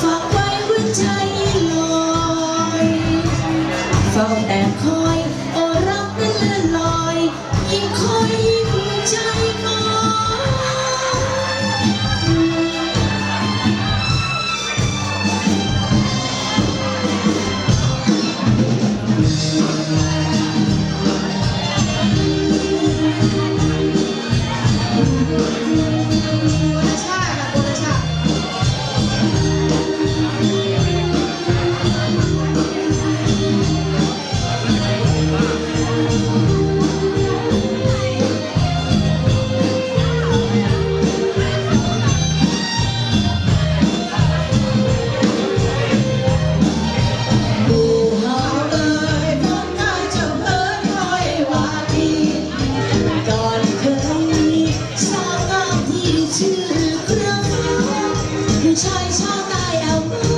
ฝากไว้หัวใจลอยฝ้าแต่คอย 错，大有